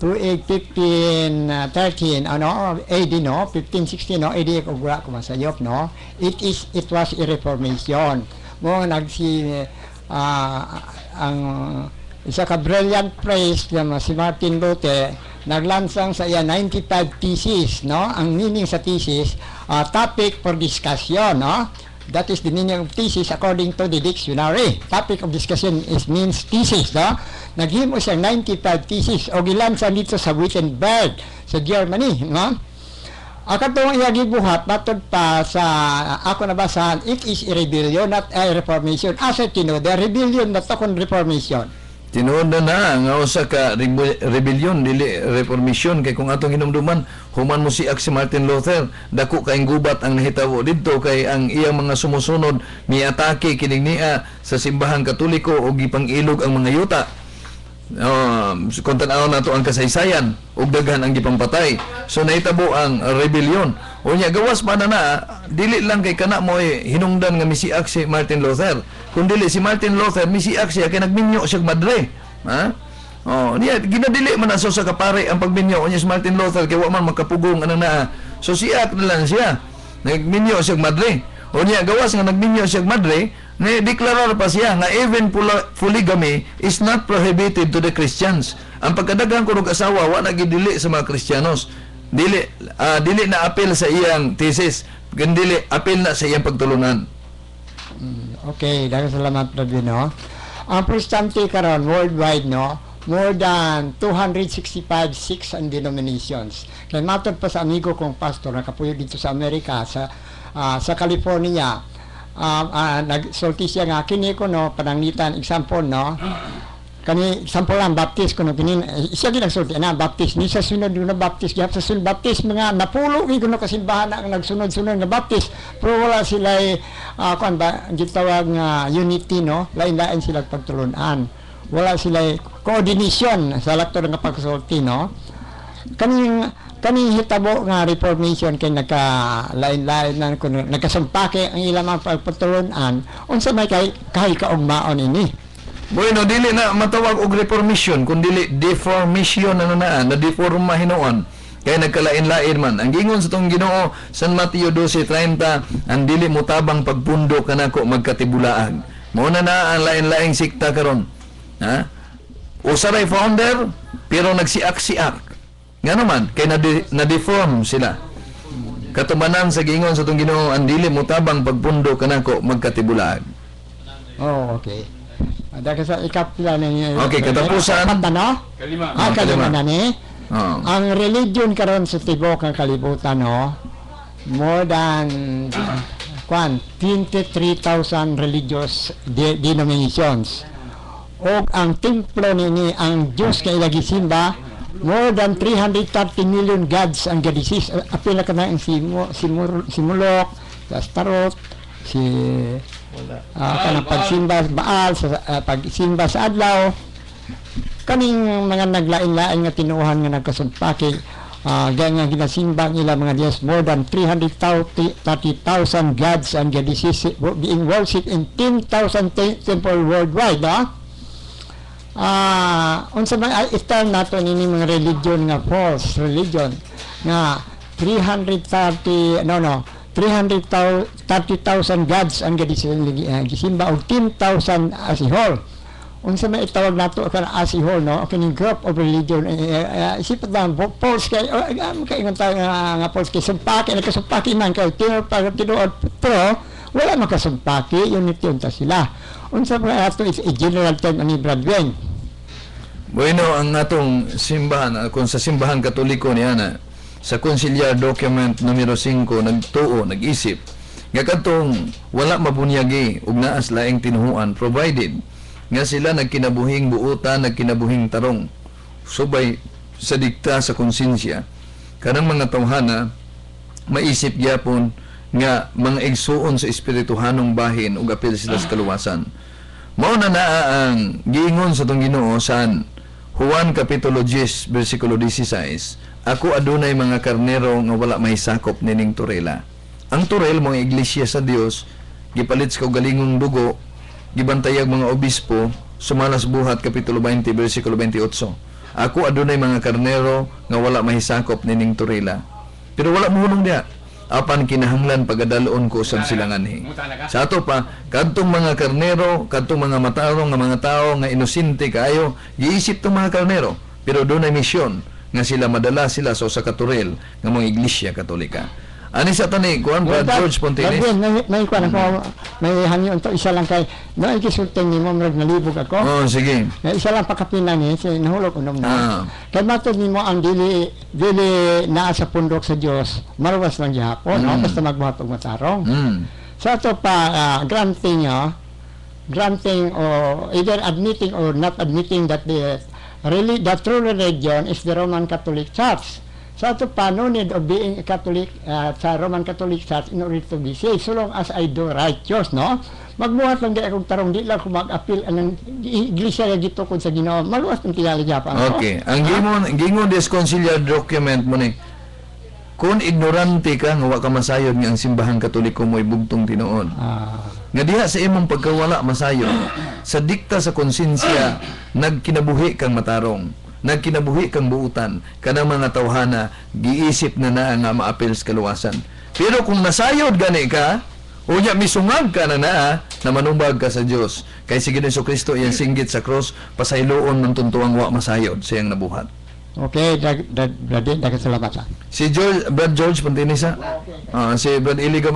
tuig 1513 ano AD no 1516 no AD kung wala ko masayop no. It is it was a reformation. Mo nagsi ah, ang isa ka brilliant priest na si Martin Luther naglansang sa iya 95 thesis no? Ang meaning sa thesis ah, topic for discussion no That is the meaning of thesis according to the dictionary. Topic of discussion is means thesis, no? Naghimo siya 95 thesis o gilansan dito sa Wittenberg sa Germany, no? Akatong iya gibuhat matod pa sa ako nabasahan it is a rebellion not a reformation. Asa tinuod rebellion na to kun reformation. Tinuod na nga usa ka rebe- rebellion dili reformation kay kung atong hinumduman human mo si si Martin Luther dako kay gubat ang nahitabo didto kay ang iyang mga sumusunod miatake kining niya sa simbahang katoliko ug gipangilog ang mga yuta. Um, kung tanaw na to ang kasaysayan ug daghan ang gipampatay. So nahitabo ang rebellion. Unya gawas pa na na dili lang kay kana mo eh, hinungdan nga misiak si Martin Luther. Kung si Martin Luther misiak siya kay nagminyo siya madre. Ha? Oh, niya ginadili man aso sa kapare ang pagminyo unya si Martin Luther kay wa man makapugong anang naa. So siak na lang siya. Nagminyo siya madre. Unya gawas nga nagminyo siya madre, ni deklarar pa siya nga even polygamy is not prohibited to the Christians. Ang pagkadagang kunog asawa wa na gidili sa mga Kristiyanos. Dili ah, dili na apil sa iyang thesis, kundi apil na sa iyang pagtulunan. Okay, daghang salamat Brother no. Ang protestante karon worldwide no, more than 265 six and denominations. Kaya matod pa sa amigo kong pastor na kapuyo dito sa Amerika sa ah, sa California. Um, ah, nagsulti siya nga kini ko no pananglitan example no. Kani example lang baptist kuno kini siya gid nagsulti na baptist ni sa sunod na baptist gyap sa sunod baptist mga napulo gi kuno kasimbahan ang nagsunod-sunod nga baptist pero wala sila uh, kuan ba gitawag nga unity no? Lain-lain sila pagtulunan. Wala sila coordination sa lakto nga pagsulti no? Kaning kani hitabo nga reformation kay nagka lain-lain na kuno nagkasumpake ang ilang mga pagtulunan. Unsa may kay kay kaugmaon ini Bueno, dili na matawag og reformation, kundi dili deformation ano na, na deforma hinuon. Kaya nagkalain-lain man. Ang gingon sa tong Ginoo San Mateo 12:30, ang dili mutabang pagpundo kanako magkatibulaag. Mao na na ang lain-laing sikta karon. Ha? Usaray founder pero nagsiak-siak. Nga naman kay na, na deform sila. Katumanan sa gingon sa tong Ginoo ang dili mutabang pagpundo kanako magkatibulaag. Oh, okay. Ada ka sa ikapila ni Okay, katapusan. Kapat na, no? Kalima. Ah, Ah, kalima kalima. na ni. Oh. Ang religion karon sa tibok ng kalibutan, no? More than kwan 23,000 religious de- denominations. O ang templo ni ang Diyos kay lagi simba more than 330 million gods ang gadisis apil na ka na ang simulok si Astarot si ah kanang pagsimba sa Baal sa ah, pagsimba sa adlaw kaning mga naglain-lain nga tinuuhan nga nagkasumpaki uh, gaya nga ginasimba nila mga Diyos more than 330,000 gods and goddesses being worshipped in 10,000 te- temple worldwide no? ah unsa man uh, istan nato nini mga religion nga false religion nga 330 no no 330,000 gods ang uh, gisimba og 10,000 asihol unsa may itawag nato kan asihol no? Kining group of religion eh, eh, eh, isip lang false kay uh, kay nga ta- nga false kay sumpaki nagkasumpaki man kay tinuod. Pero wala makasumpaki unity unta sila. Unsa ba ato is a general term ani Bradwin Bueno, ang atong simbahan, ah, kung sa simbahan katoliko ni Ana, sa Conciliar Document numero 5, nagtuo, nag-isip, nga katong wala mabunyagi ug naas laing tinuhuan provided nga sila nagkinabuhing buutan, nagkinabuhing tarong. Subay sa dikta sa konsensya kanang mga tawhana maisip gyapon nga mga igsuon sa espirituhanong bahin ug apil sila sa kaluwasan. Mao na naa ang giingon sa tong Ginoo san Juan kapitulo 10 bersikulo 16 Ako adunay mga karnero nga wala may sakop nining turela Ang turel mga iglesia sa Dios gipalit sa kaugalingong dugo gibantayag mga obispo sumalas buhat kapitulo 20 bersikulo 28 Ako adunay mga karnero nga wala mahisakop nining turila. Pero wala mohunong diha. Apan kinahanglan pagadalon ko usab sila nganhi. Sa ato pa, kadtong mga karnero, kadtong mga matarong nga mga tao nga inosente kaayo, giisip tong mga karnero. Pero doon ay misyon nga sila madala sila sa usa ka turel nga mga iglesia katolika. Ani sa tani, kuan Brad George Pontinis. Gabriel, may, may kuwan ako, may hangyo to isa lang kay, no, ikisulting ni mo, murag nalibog ako. Oh, sige. Na isa lang pakapinan ni, si nahulog unom na. Ah. Kaya matod ni mo ang dili, dili naa sa pundok sa Dios maruwas lang gihapon, no? Mm. basta magbuhat og matarong. Mm. Sa ito pa, ah, granting, oh, granting or either admitting or not admitting that the really the true religion is the Roman Catholic Church. Sa ito pa, no need of being a Catholic ah, sa Roman Catholic Church in order to be saved, so long as I do righteous, no? Magbuhat lang di akong tarong, di lang ako mag-appeal anong iglesia na dito kung sa Ginoo. Maluwas ng tingali Japan. no? Okay. Ang gingon gingon des conciliar document mo ni kung ignorante ka nga wa ka masayod nga ang simbahan katoliko mo bugtong tinuod. Ah, Nga diha sa imong pagkawala masayod sa dikta sa konsensya nagkinabuhi kang matarong nagkinabuhi kang buutan kanang mga tawhana giisip na na nga maapil sa kaluwasan. Pero kung nasayod gani ka unya misungag ka na naa na manumbag ka sa Dios kay si Ginoong Kristo iyang singgit sa cross pasayloon ng tuntuang wa masayod sa iyang nabuhat okay, dag, dag, dag, dag, dag, salamat. ah. Si George, Brad George Pantinisa. Ah, si Brad Iliga